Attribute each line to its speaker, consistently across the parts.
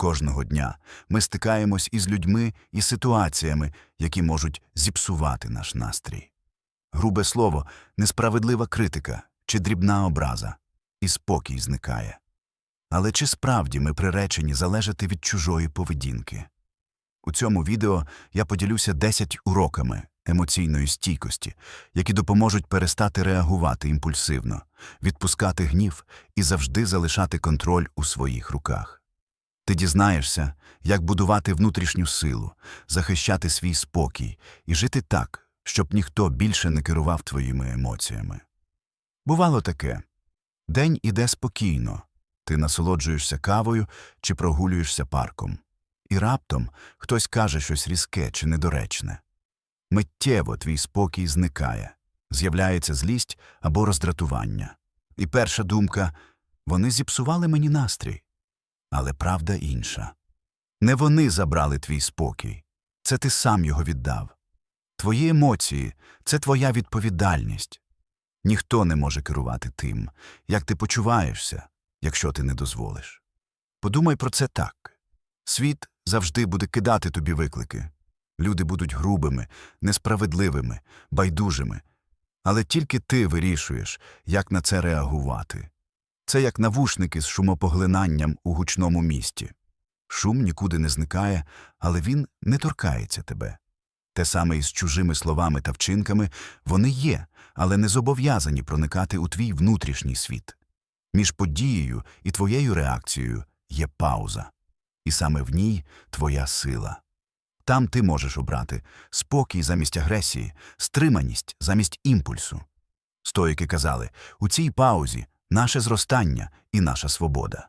Speaker 1: Кожного дня ми стикаємось із людьми і ситуаціями, які можуть зіпсувати наш настрій. Грубе слово, несправедлива критика чи дрібна образа, і спокій зникає. Але чи справді ми приречені залежати від чужої поведінки? У цьому відео я поділюся 10 уроками емоційної стійкості, які допоможуть перестати реагувати імпульсивно, відпускати гнів і завжди залишати контроль у своїх руках. Ти дізнаєшся, як будувати внутрішню силу, захищати свій спокій і жити так, щоб ніхто більше не керував твоїми емоціями. Бувало таке день іде спокійно, ти насолоджуєшся кавою чи прогулюєшся парком, і раптом хтось каже щось різке чи недоречне. Миттєво твій спокій зникає, з'являється злість або роздратування. І перша думка вони зіпсували мені настрій. Але правда інша. Не вони забрали твій спокій, це ти сам його віддав. Твої емоції це твоя відповідальність. Ніхто не може керувати тим, як ти почуваєшся, якщо ти не дозволиш. Подумай про це так світ завжди буде кидати тобі виклики. Люди будуть грубими, несправедливими, байдужими. Але тільки ти вирішуєш, як на це реагувати. Це як навушники з шумопоглинанням у гучному місті. Шум нікуди не зникає, але він не торкається тебе. Те саме і з чужими словами та вчинками вони є, але не зобов'язані проникати у твій внутрішній світ. Між подією і твоєю реакцією є пауза, і саме в ній твоя сила. Там ти можеш обрати спокій замість агресії, стриманість замість імпульсу. Стоїки казали у цій паузі наше зростання і наша свобода.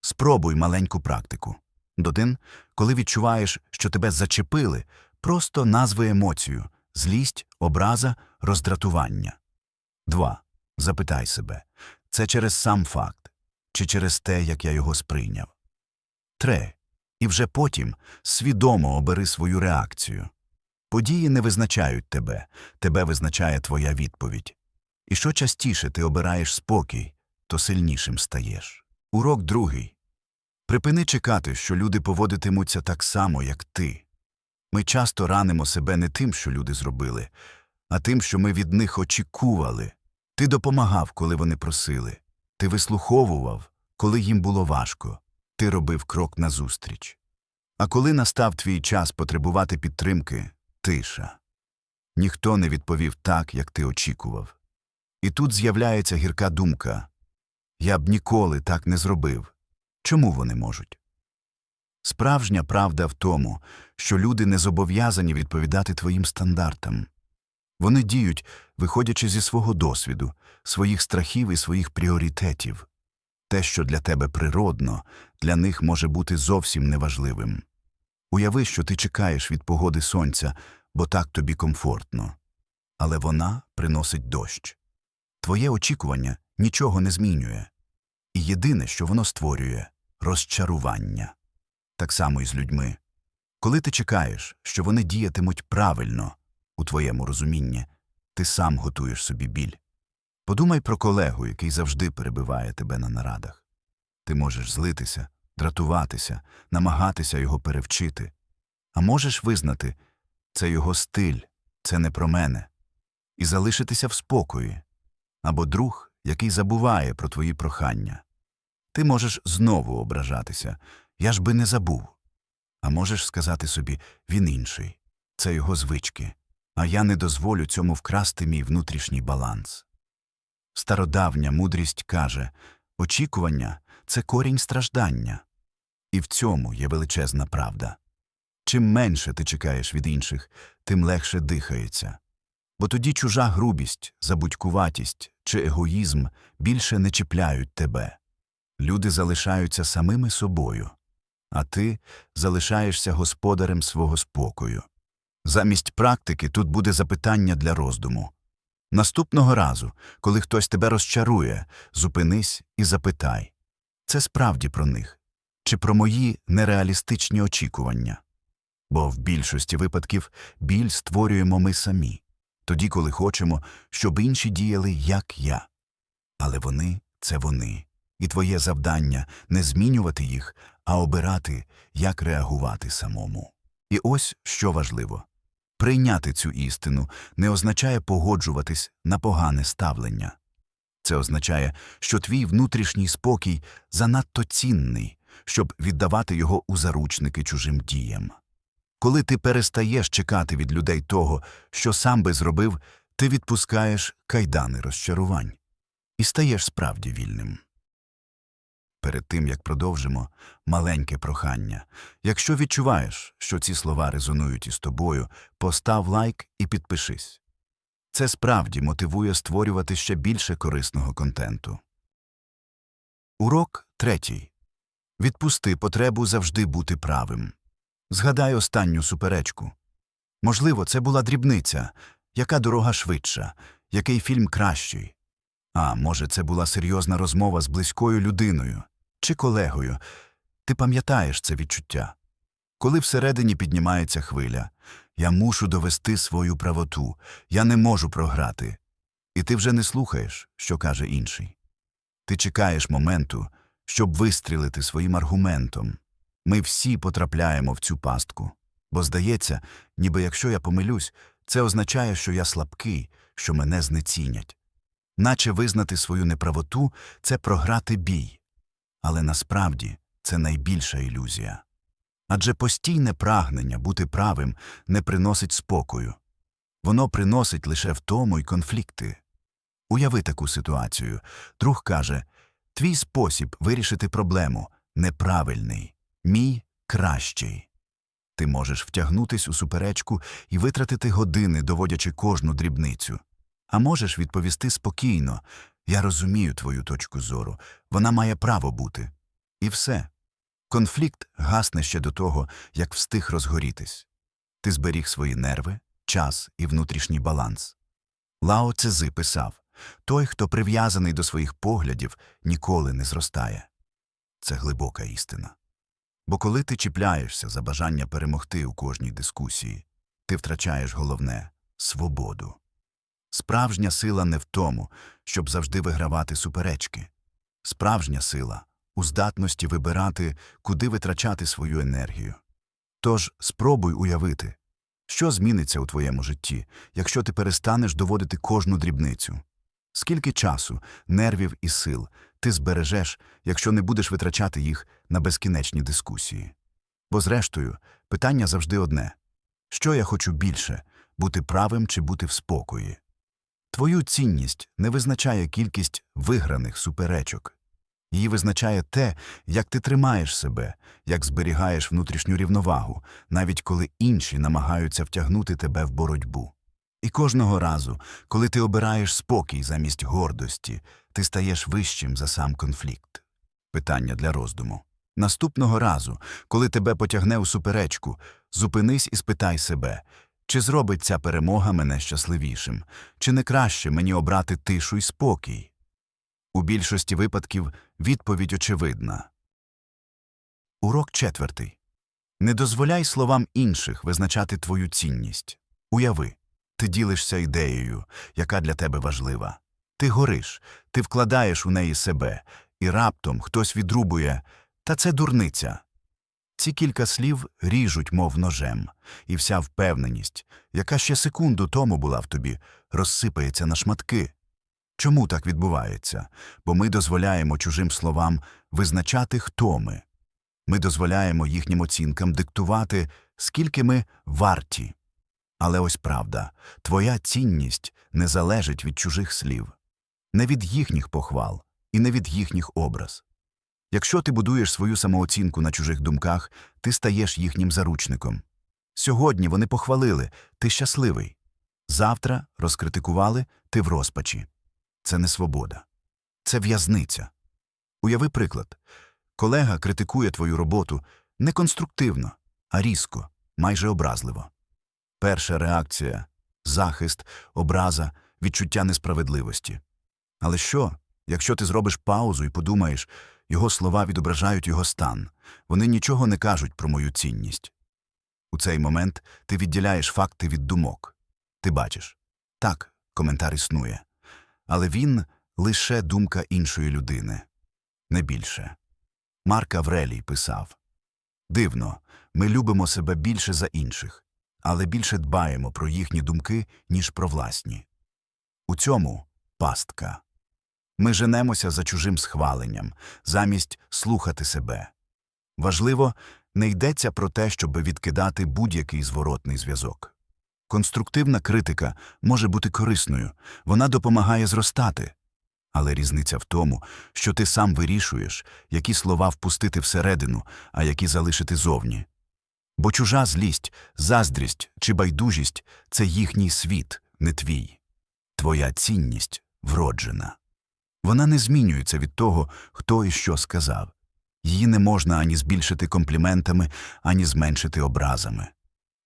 Speaker 1: Спробуй маленьку практику. Додин, коли відчуваєш, що тебе зачепили, просто назви емоцію злість, образа, роздратування. 2. Запитай себе це через сам факт чи через те, як я його сприйняв. 3. І вже потім свідомо обери свою реакцію. Події не визначають тебе, тебе визначає твоя відповідь. І що частіше ти обираєш спокій, то сильнішим стаєш. Урок другий. Припини чекати, що люди поводитимуться так само, як ти. Ми часто ранимо себе не тим, що люди зробили, а тим, що ми від них очікували. Ти допомагав, коли вони просили. Ти вислуховував, коли їм було важко. Ти робив крок назустріч. А коли настав твій час потребувати підтримки, тиша. Ніхто не відповів так, як ти очікував. І тут з'являється гірка думка я б ніколи так не зробив. Чому вони можуть? Справжня правда в тому, що люди не зобов'язані відповідати твоїм стандартам. Вони діють, виходячи зі свого досвіду, своїх страхів і своїх пріоритетів. Те, що для тебе природно, для них може бути зовсім неважливим. Уяви, що ти чекаєш від погоди сонця, бо так тобі комфортно. Але вона приносить дощ. Твоє очікування нічого не змінює. І єдине, що воно створює розчарування. Так само і з людьми. Коли ти чекаєш, що вони діятимуть правильно, у твоєму розумінні, ти сам готуєш собі біль. Подумай про колегу, який завжди перебиває тебе на нарадах. Ти можеш злитися, дратуватися, намагатися його перевчити. А можеш визнати це його стиль, це не про мене, і залишитися в спокої, або друг, який забуває про твої прохання. Ти можеш знову ображатися я ж би не забув. А можеш сказати собі він інший, це його звички, а я не дозволю цьому вкрасти мій внутрішній баланс. Стародавня мудрість каже очікування це корінь страждання. І в цьому є величезна правда. Чим менше ти чекаєш від інших, тим легше дихається. Бо тоді чужа грубість, забудькуватість чи егоїзм більше не чіпляють тебе. Люди залишаються самими собою, а ти залишаєшся господарем свого спокою. Замість практики тут буде запитання для роздуму. Наступного разу, коли хтось тебе розчарує, зупинись і запитай це справді про них чи про мої нереалістичні очікування? Бо в більшості випадків біль створюємо ми самі, тоді, коли хочемо, щоб інші діяли, як я. Але вони це вони, І твоє завдання не змінювати їх, а обирати, як реагувати самому. І ось що важливо прийняти цю істину не означає погоджуватись на погане ставлення. Це означає, що твій внутрішній спокій занадто цінний, щоб віддавати його у заручники чужим діям. Коли ти перестаєш чекати від людей того, що сам би зробив, ти відпускаєш кайдани розчарувань і стаєш справді вільним. Перед тим, як продовжимо, маленьке прохання. Якщо відчуваєш, що ці слова резонують із тобою, постав лайк і підпишись. Це справді мотивує створювати ще більше корисного контенту. Урок третій. Відпусти потребу завжди бути правим. Згадай останню суперечку. Можливо, це була дрібниця, яка дорога швидша, який фільм кращий. А може, це була серйозна розмова з близькою людиною чи колегою. Ти пам'ятаєш це відчуття. Коли всередині піднімається хвиля, я мушу довести свою правоту, я не можу програти. І ти вже не слухаєш, що каже інший. Ти чекаєш моменту, щоб вистрілити своїм аргументом. Ми всі потрапляємо в цю пастку. Бо здається, ніби якщо я помилюсь, це означає, що я слабкий, що мене знецінять. Наче визнати свою неправоту це програти бій. Але насправді це найбільша ілюзія. Адже постійне прагнення бути правим не приносить спокою. Воно приносить лише втому й конфлікти. Уяви таку ситуацію. Друг каже Твій спосіб вирішити проблему неправильний, мій кращий. Ти можеш втягнутись у суперечку і витратити години, доводячи кожну дрібницю. А можеш відповісти спокійно Я розумію твою точку зору, вона має право бути. І все. Конфлікт гасне ще до того, як встиг розгорітись. Ти зберіг свої нерви, час і внутрішній баланс. Лао Цези писав той, хто прив'язаний до своїх поглядів, ніколи не зростає. Це глибока істина. Бо коли ти чіпляєшся за бажання перемогти у кожній дискусії, ти втрачаєш головне свободу. Справжня сила не в тому, щоб завжди вигравати суперечки. Справжня сила у здатності вибирати, куди витрачати свою енергію. Тож спробуй уявити, що зміниться у твоєму житті, якщо ти перестанеш доводити кожну дрібницю. Скільки часу, нервів і сил ти збережеш, якщо не будеш витрачати їх на безкінечні дискусії. Бо, зрештою, питання завжди одне що я хочу більше бути правим чи бути в спокої? Твою цінність не визначає кількість виграних суперечок. Її визначає те, як ти тримаєш себе, як зберігаєш внутрішню рівновагу, навіть коли інші намагаються втягнути тебе в боротьбу. І кожного разу, коли ти обираєш спокій замість гордості, ти стаєш вищим за сам конфлікт. Питання для роздуму. Наступного разу, коли тебе потягне у суперечку, зупинись і спитай себе, чи зробить ця перемога мене щасливішим, чи не краще мені обрати тишу й спокій. У більшості випадків відповідь очевидна. Урок четвертий. Не дозволяй словам інших визначати твою цінність. Уяви, ти ділишся ідеєю, яка для тебе важлива. Ти гориш, ти вкладаєш у неї себе, і раптом хтось відрубує та це дурниця. Ці кілька слів ріжуть, мов ножем, і вся впевненість, яка ще секунду тому була в тобі, розсипається на шматки. Чому так відбувається? Бо ми дозволяємо чужим словам визначати, хто ми. Ми дозволяємо їхнім оцінкам диктувати, скільки ми варті. Але ось правда твоя цінність не залежить від чужих слів, не від їхніх похвал і не від їхніх образ. Якщо ти будуєш свою самооцінку на чужих думках, ти стаєш їхнім заручником. Сьогодні вони похвалили ти щасливий. Завтра розкритикували ти в розпачі. Це не свобода, це в'язниця. Уяви приклад колега критикує твою роботу не конструктивно, а різко, майже образливо. Перша реакція захист, образа, відчуття несправедливості. Але що, якщо ти зробиш паузу і подумаєш, його слова відображають його стан, вони нічого не кажуть про мою цінність. У цей момент ти відділяєш факти від думок. Ти бачиш так, коментар існує, але він лише думка іншої людини. не більше. Марк Аврелій писав Дивно, ми любимо себе більше за інших, але більше дбаємо про їхні думки, ніж про власні. У цьому пастка. Ми женемося за чужим схваленням, замість слухати себе. Важливо, не йдеться про те, щоб відкидати будь-який зворотний зв'язок. Конструктивна критика може бути корисною, вона допомагає зростати. Але різниця в тому, що ти сам вирішуєш, які слова впустити всередину, а які залишити зовні. Бо чужа злість, заздрість чи байдужість це їхній світ, не твій. Твоя цінність вроджена. Вона не змінюється від того, хто і що сказав. Її не можна ані збільшити компліментами, ані зменшити образами.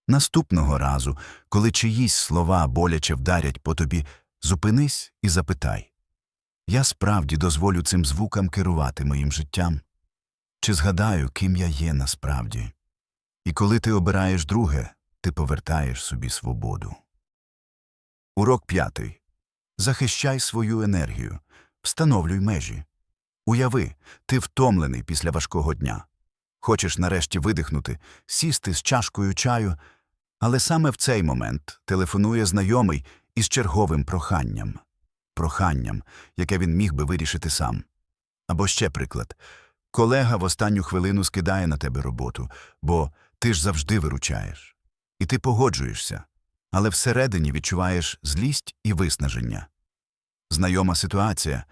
Speaker 1: Наступного разу, коли чиїсь слова боляче вдарять по тобі, зупинись і запитай Я справді дозволю цим звукам керувати моїм життям? Чи згадаю, ким я є насправді? І коли ти обираєш друге, ти повертаєш собі свободу. Урок п'ятий. Захищай свою енергію, встановлюй межі. Уяви, ти втомлений після важкого дня. Хочеш нарешті видихнути, сісти з чашкою чаю, але саме в цей момент телефонує знайомий із черговим проханням. Проханням, яке він міг би вирішити сам. Або ще приклад. Колега в останню хвилину скидає на тебе роботу, бо ти ж завжди виручаєш. І ти погоджуєшся, але всередині відчуваєш злість і виснаження. Знайома ситуація.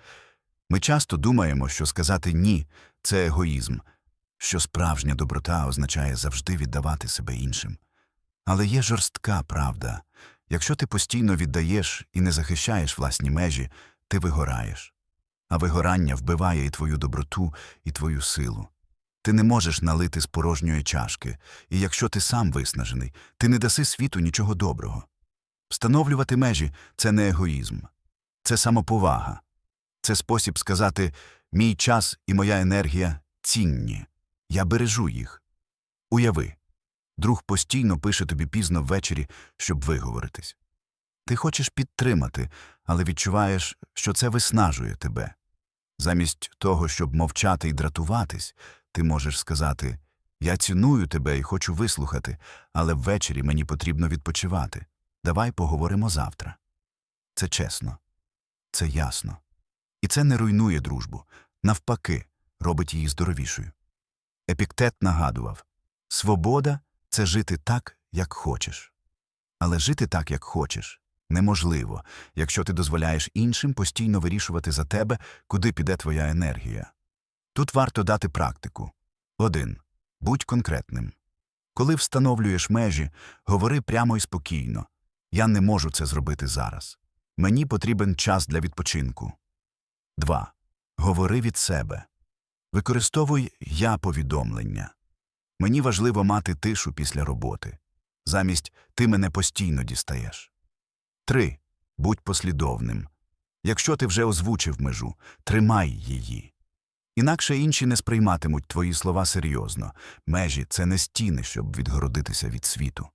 Speaker 1: Ми часто думаємо, що сказати ні це егоїзм, що справжня доброта означає завжди віддавати себе іншим. Але є жорстка правда. Якщо ти постійно віддаєш і не захищаєш власні межі, ти вигораєш. А вигорання вбиває і твою доброту, і твою силу. Ти не можеш налити з порожньої чашки, і якщо ти сам виснажений, ти не даси світу нічого доброго. Встановлювати межі це не егоїзм, це самоповага. Це спосіб сказати мій час і моя енергія цінні. Я бережу їх. Уяви, друг постійно пише тобі пізно ввечері, щоб виговоритись. Ти хочеш підтримати, але відчуваєш, що це виснажує тебе. Замість того, щоб мовчати і дратуватись, ти можеш сказати Я ціную тебе і хочу вислухати, але ввечері мені потрібно відпочивати. Давай поговоримо завтра. Це чесно, це ясно. І це не руйнує дружбу, навпаки, робить її здоровішою. Епіктет нагадував свобода це жити так, як хочеш. Але жити так, як хочеш, неможливо, якщо ти дозволяєш іншим постійно вирішувати за тебе, куди піде твоя енергія. Тут варто дати практику. 1. Будь конкретним. Коли встановлюєш межі, говори прямо і спокійно. Я не можу це зробити зараз. Мені потрібен час для відпочинку. 2. Говори від себе. Використовуй я повідомлення. Мені важливо мати тишу після роботи. Замість ти мене постійно дістаєш. 3. Будь послідовним. Якщо ти вже озвучив межу, тримай її. Інакше інші не сприйматимуть твої слова серйозно. Межі це не стіни, щоб відгородитися від світу.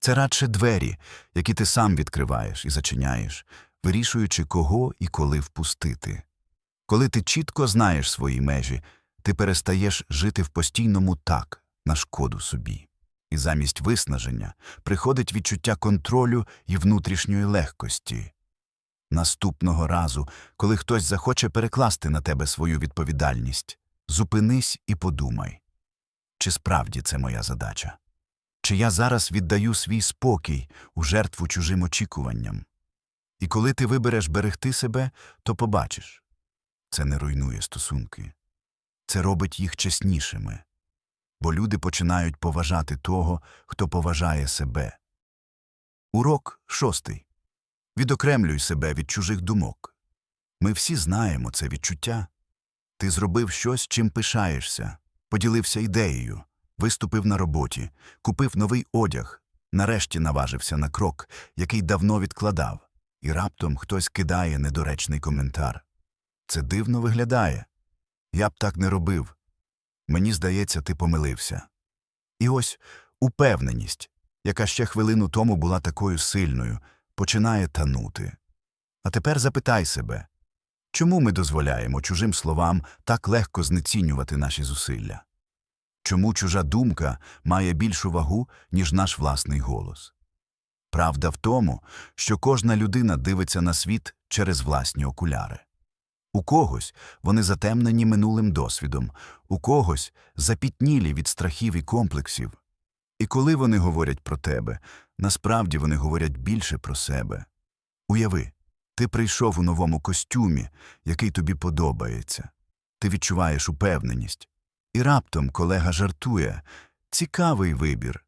Speaker 1: Це радше двері, які ти сам відкриваєш і зачиняєш, вирішуючи, кого і коли впустити. Коли ти чітко знаєш свої межі, ти перестаєш жити в постійному так на шкоду собі. І замість виснаження приходить відчуття контролю і внутрішньої легкості. Наступного разу, коли хтось захоче перекласти на тебе свою відповідальність, зупинись і подумай, чи справді це моя задача? Чи я зараз віддаю свій спокій у жертву чужим очікуванням? І коли ти вибереш берегти себе, то побачиш це не руйнує стосунки, це робить їх чеснішими, бо люди починають поважати того, хто поважає себе. Урок шостий. Відокремлюй себе від чужих думок. Ми всі знаємо це відчуття. Ти зробив щось, чим пишаєшся, поділився ідеєю, виступив на роботі, купив новий одяг, нарешті наважився на крок, який давно відкладав, і раптом хтось кидає недоречний коментар. Це дивно виглядає. Я б так не робив. Мені здається, ти помилився. І ось упевненість, яка ще хвилину тому була такою сильною, починає танути. А тепер запитай себе Чому ми дозволяємо чужим словам так легко знецінювати наші зусилля? Чому чужа думка має більшу вагу, ніж наш власний голос? Правда в тому, що кожна людина дивиться на світ через власні окуляри. У когось вони затемнені минулим досвідом, у когось запітнілі від страхів і комплексів. І коли вони говорять про тебе, насправді вони говорять більше про себе. Уяви, ти прийшов у новому костюмі, який тобі подобається. Ти відчуваєш упевненість. І раптом колега жартує цікавий вибір.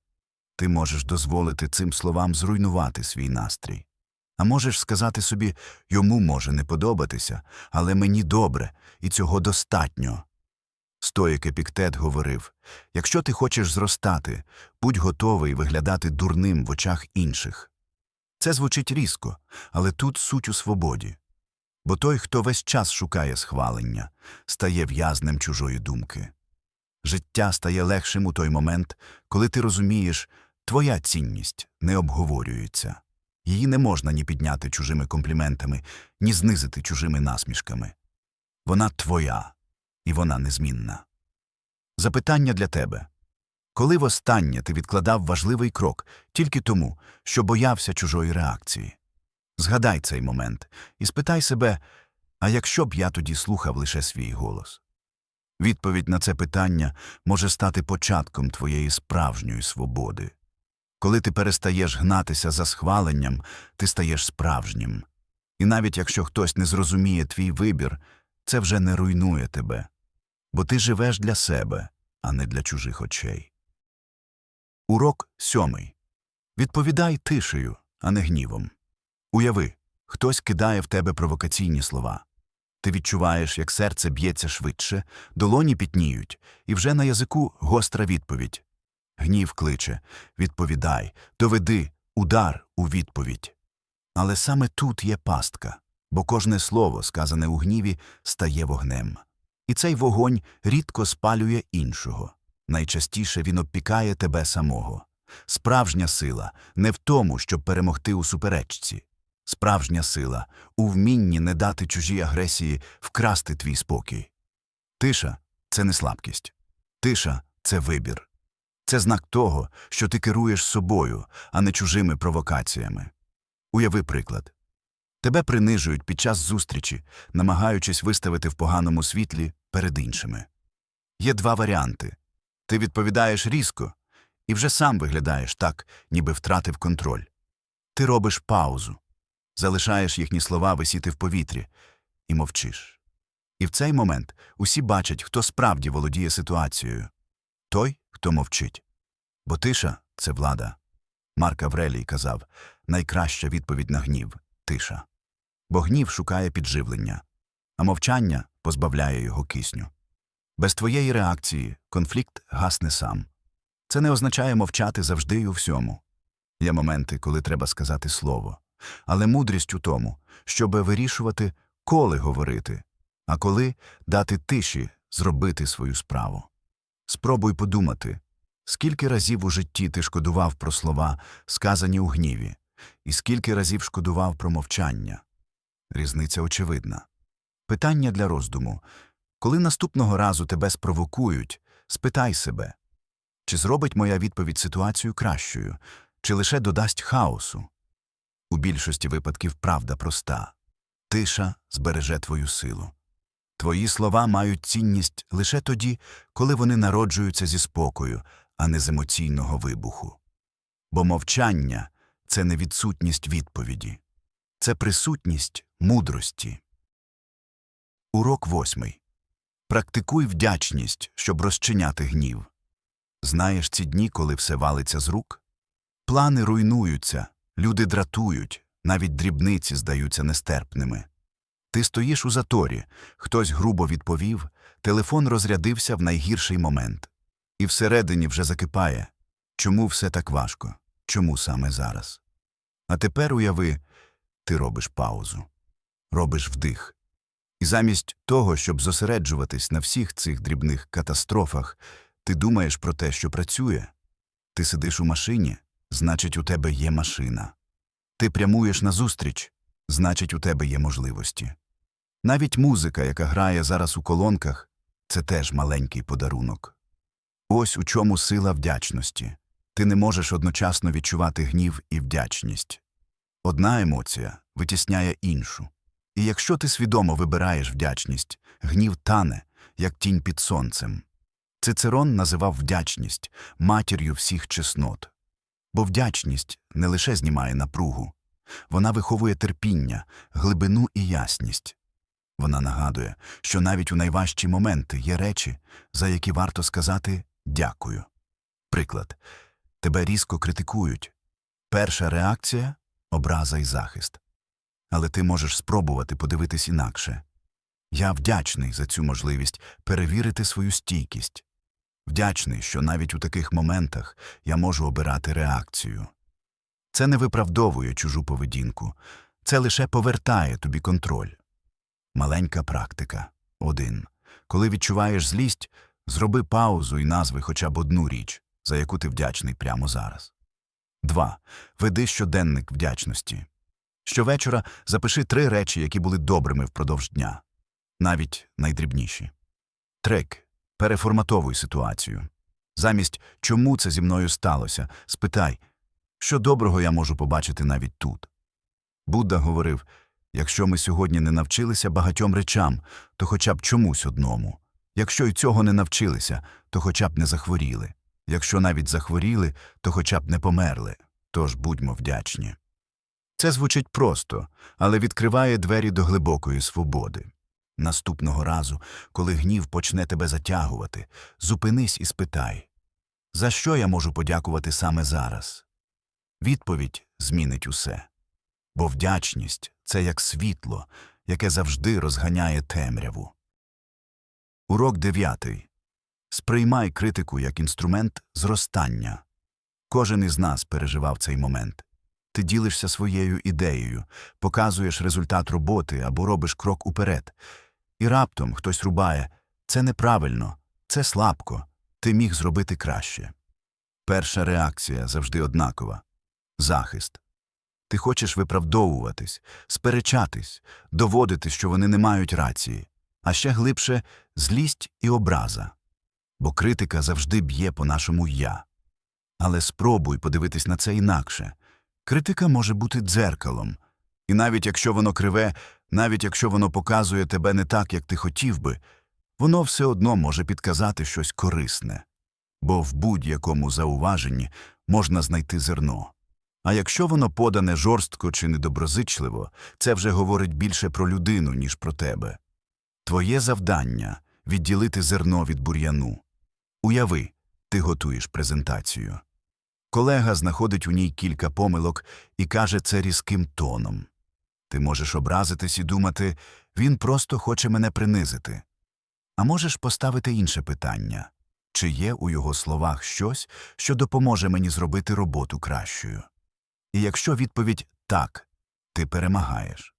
Speaker 1: Ти можеш дозволити цим словам зруйнувати свій настрій. А можеш сказати собі йому може не подобатися, але мені добре, і цього достатньо. Стоїк Епіктет говорив якщо ти хочеш зростати, будь готовий виглядати дурним в очах інших. Це звучить різко, але тут суть у свободі. Бо той, хто весь час шукає схвалення, стає в'язнем чужої думки. Життя стає легшим у той момент, коли ти розумієш, твоя цінність не обговорюється. Її не можна ні підняти чужими компліментами, ні знизити чужими насмішками. Вона твоя, і вона незмінна. Запитання для тебе. Коли востаннє ти відкладав важливий крок тільки тому, що боявся чужої реакції? Згадай цей момент і спитай себе, а якщо б я тоді слухав лише свій голос? Відповідь на це питання може стати початком твоєї справжньої свободи. Коли ти перестаєш гнатися за схваленням, ти стаєш справжнім. І навіть якщо хтось не зрозуміє твій вибір, це вже не руйнує тебе, бо ти живеш для себе, а не для чужих очей. Урок сьомий. Відповідай тишею, а не гнівом. Уяви, хтось кидає в тебе провокаційні слова. Ти відчуваєш, як серце б'ється швидше, долоні пітніють, і вже на язику гостра відповідь. Гнів кличе відповідай, доведи, удар у відповідь. Але саме тут є пастка, бо кожне слово, сказане у гніві, стає вогнем. І цей вогонь рідко спалює іншого. Найчастіше він обпікає тебе самого. Справжня сила не в тому, щоб перемогти у суперечці. Справжня сила у вмінні не дати чужій агресії вкрасти твій спокій. Тиша це не слабкість. Тиша це вибір. Це знак того, що ти керуєш собою, а не чужими провокаціями. Уяви приклад. Тебе принижують під час зустрічі, намагаючись виставити в поганому світлі перед іншими. Є два варіанти. Ти відповідаєш різко і вже сам виглядаєш так, ніби втратив контроль. Ти робиш паузу, залишаєш їхні слова висіти в повітрі і мовчиш. І в цей момент усі бачать, хто справді володіє ситуацією той, хто мовчить. Бо тиша це влада. Марк Аврелій казав найкраща відповідь на гнів тиша. Бо гнів шукає підживлення, а мовчання позбавляє його кисню. Без твоєї реакції конфлікт гасне сам. Це не означає мовчати завжди й у всьому. Є моменти, коли треба сказати слово, але мудрість у тому, щоб вирішувати, коли говорити, а коли дати тиші зробити свою справу. Спробуй подумати, скільки разів у житті ти шкодував про слова, сказані у гніві, і скільки разів шкодував про мовчання. Різниця очевидна. Питання для роздуму коли наступного разу тебе спровокують, спитай себе, чи зробить моя відповідь ситуацію кращою, чи лише додасть хаосу. У більшості випадків правда проста тиша збереже твою силу. Твої слова мають цінність лише тоді, коли вони народжуються зі спокою, а не з емоційного вибуху. Бо мовчання це не відсутність відповіді, це присутність мудрості. Урок восьмий. Практикуй вдячність, щоб розчиняти гнів. Знаєш ці дні, коли все валиться з рук? Плани руйнуються, люди дратують, навіть дрібниці здаються нестерпними. Ти стоїш у заторі, хтось грубо відповів, телефон розрядився в найгірший момент. І всередині вже закипає. Чому все так важко? Чому саме зараз? А тепер уяви, ти робиш паузу, робиш вдих. І замість того, щоб зосереджуватись на всіх цих дрібних катастрофах, ти думаєш про те, що працює. Ти сидиш у машині, значить, у тебе є машина. Ти прямуєш назустріч, значить, у тебе є можливості. Навіть музика, яка грає зараз у колонках, це теж маленький подарунок. Ось у чому сила вдячності. Ти не можеш одночасно відчувати гнів і вдячність. Одна емоція витісняє іншу. І якщо ти свідомо вибираєш вдячність, гнів тане, як тінь під сонцем. Цицерон називав вдячність матір'ю всіх чеснот. Бо вдячність не лише знімає напругу, вона виховує терпіння, глибину і ясність. Вона нагадує, що навіть у найважчі моменти є речі, за які варто сказати дякую. Приклад. Тебе різко критикують. Перша реакція образа і захист. Але ти можеш спробувати подивитись інакше. Я вдячний за цю можливість перевірити свою стійкість. Вдячний, що навіть у таких моментах я можу обирати реакцію. Це не виправдовує чужу поведінку, це лише повертає тобі контроль. Маленька практика. 1. Коли відчуваєш злість, зроби паузу і назви хоча б одну річ, за яку ти вдячний прямо зараз. 2. Веди щоденник вдячності. Щовечора запиши три речі, які були добрими впродовж дня, навіть найдрібніші. Трек. Переформатовуй ситуацію. Замість чому це зі мною сталося, спитай, що доброго я можу побачити навіть тут. Будда говорив якщо ми сьогодні не навчилися багатьом речам, то хоча б чомусь одному. Якщо й цього не навчилися, то хоча б не захворіли. Якщо навіть захворіли, то хоча б не померли. Тож будьмо вдячні. Це звучить просто, але відкриває двері до глибокої свободи. Наступного разу, коли гнів почне тебе затягувати, зупинись і спитай, за що я можу подякувати саме зараз? Відповідь змінить усе. Бо вдячність це як світло, яке завжди розганяє темряву. Урок дев'ятий. Сприймай критику як інструмент зростання. Кожен із нас переживав цей момент. Ти ділишся своєю ідеєю, показуєш результат роботи або робиш крок уперед. І раптом хтось рубає це неправильно, це слабко, ти міг зробити краще. Перша реакція завжди однакова захист. Ти хочеш виправдовуватись, сперечатись, доводити, що вони не мають рації, а ще глибше злість і образа. Бо критика завжди б'є по нашому я. Але спробуй подивитись на це інакше. Критика може бути дзеркалом, і навіть якщо воно криве, навіть якщо воно показує тебе не так, як ти хотів би, воно все одно може підказати щось корисне, бо в будь-якому зауваженні можна знайти зерно. А якщо воно подане жорстко чи недоброзичливо, це вже говорить більше про людину, ніж про тебе. Твоє завдання відділити зерно від бур'яну. Уяви, ти готуєш презентацію. Колега знаходить у ній кілька помилок і каже це різким тоном. Ти можеш образитись і думати, він просто хоче мене принизити. А можеш поставити інше питання чи є у його словах щось, що допоможе мені зробити роботу кращою? І якщо відповідь так, ти перемагаєш.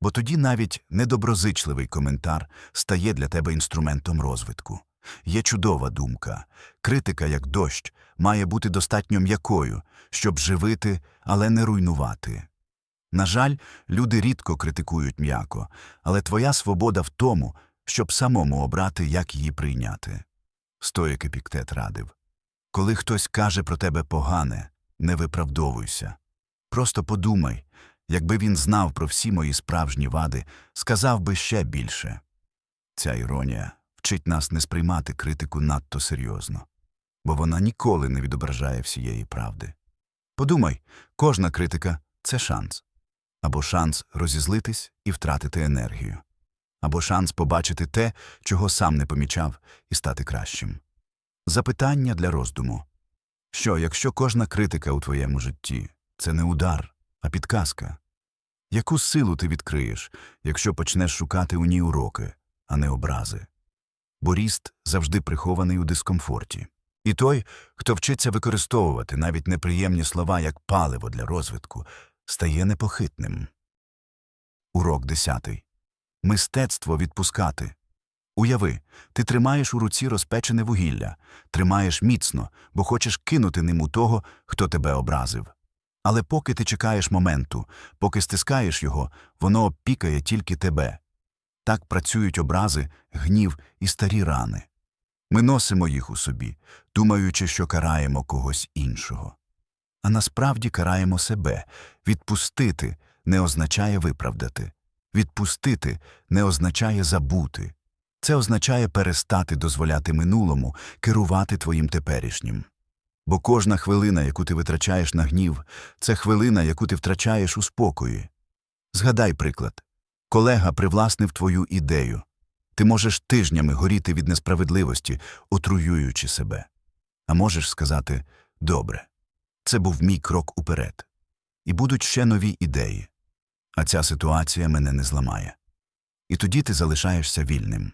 Speaker 1: Бо тоді навіть недоброзичливий коментар стає для тебе інструментом розвитку. Є чудова думка. Критика, як дощ, має бути достатньо м'якою, щоб живити, але не руйнувати. На жаль, люди рідко критикують м'яко, але твоя свобода в тому, щоб самому обрати, як її прийняти. Стоїк Епіктет радив. Коли хтось каже про тебе погане, не виправдовуйся. Просто подумай, якби він знав про всі мої справжні вади, сказав би ще більше. Ця іронія вчить нас не сприймати критику надто серйозно, бо вона ніколи не відображає всієї правди. Подумай, кожна критика це шанс або шанс розізлитись і втратити енергію, або шанс побачити те, чого сам не помічав, і стати кращим. Запитання для роздуму що, якщо кожна критика у твоєму житті це не удар, а підказка? Яку силу ти відкриєш, якщо почнеш шукати у ній уроки, а не образи? Бо ріст завжди прихований у дискомфорті. І той, хто вчиться використовувати навіть неприємні слова як паливо для розвитку, стає непохитним. Урок десятий. Мистецтво відпускати. Уяви, ти тримаєш у руці розпечене вугілля, тримаєш міцно, бо хочеш кинути ним у того, хто тебе образив. Але поки ти чекаєш моменту, поки стискаєш його, воно опікає тільки тебе. Так працюють образи, гнів і старі рани. Ми носимо їх у собі, думаючи, що караємо когось іншого. А насправді караємо себе. Відпустити не означає виправдати. Відпустити не означає забути. Це означає перестати дозволяти минулому керувати твоїм теперішнім. Бо кожна хвилина, яку ти витрачаєш на гнів, це хвилина, яку ти втрачаєш у спокої. Згадай приклад. Колега привласнив твою ідею. Ти можеш тижнями горіти від несправедливості, отруюючи себе. А можеш сказати «Добре, це був мій крок уперед. І будуть ще нові ідеї. А ця ситуація мене не зламає. І тоді ти залишаєшся вільним.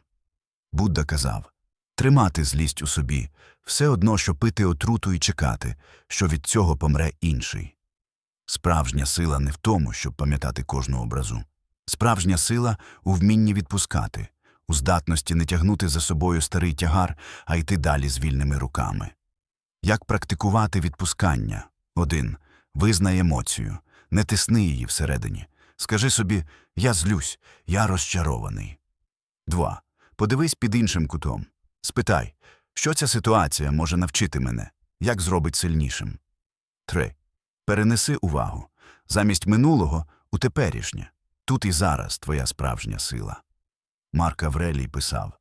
Speaker 1: Будда казав тримати злість у собі все одно, що пити отруту і чекати, що від цього помре інший. Справжня сила не в тому, щоб пам'ятати кожну образу. Справжня сила у вмінні відпускати, у здатності не тягнути за собою старий тягар, а йти далі з вільними руками. Як практикувати відпускання? 1. Визнай емоцію, не тисни її всередині. Скажи собі Я злюсь, я розчарований. 2. Подивись під іншим кутом. Спитай, що ця ситуація може навчити мене, як зробить сильнішим. 3. Перенеси увагу. Замість минулого у теперішнє. Тут і зараз твоя справжня сила. Марк Аврелій писав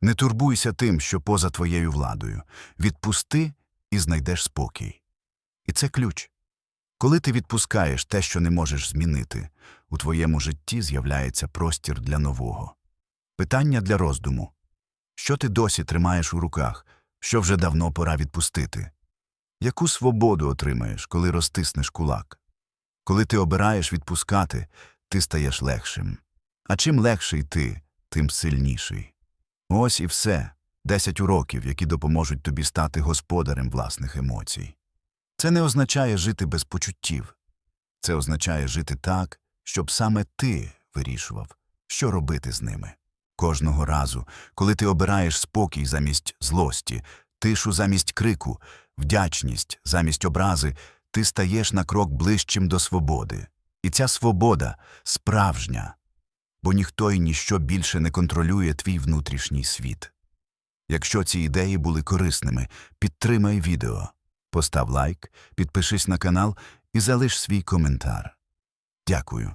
Speaker 1: Не турбуйся тим, що поза твоєю владою. Відпусти і знайдеш спокій. І це ключ. Коли ти відпускаєш те, що не можеш змінити, у твоєму житті з'являється простір для нового. Питання для роздуму. Що ти досі тримаєш у руках, що вже давно пора відпустити? Яку свободу отримаєш, коли розтиснеш кулак? Коли ти обираєш відпускати, ти стаєш легшим. А чим легший ти, тим сильніший. Ось і все десять уроків, які допоможуть тобі стати господарем власних емоцій. Це не означає жити без почуттів. Це означає жити так, щоб саме ти вирішував, що робити з ними. Кожного разу, коли ти обираєш спокій замість злості, тишу замість крику, вдячність замість образи, ти стаєш на крок ближчим до свободи. І ця свобода справжня, бо ніхто і ніщо більше не контролює твій внутрішній світ. Якщо ці ідеї були корисними, підтримай відео, постав лайк, підпишись на канал і залиш свій коментар. Дякую.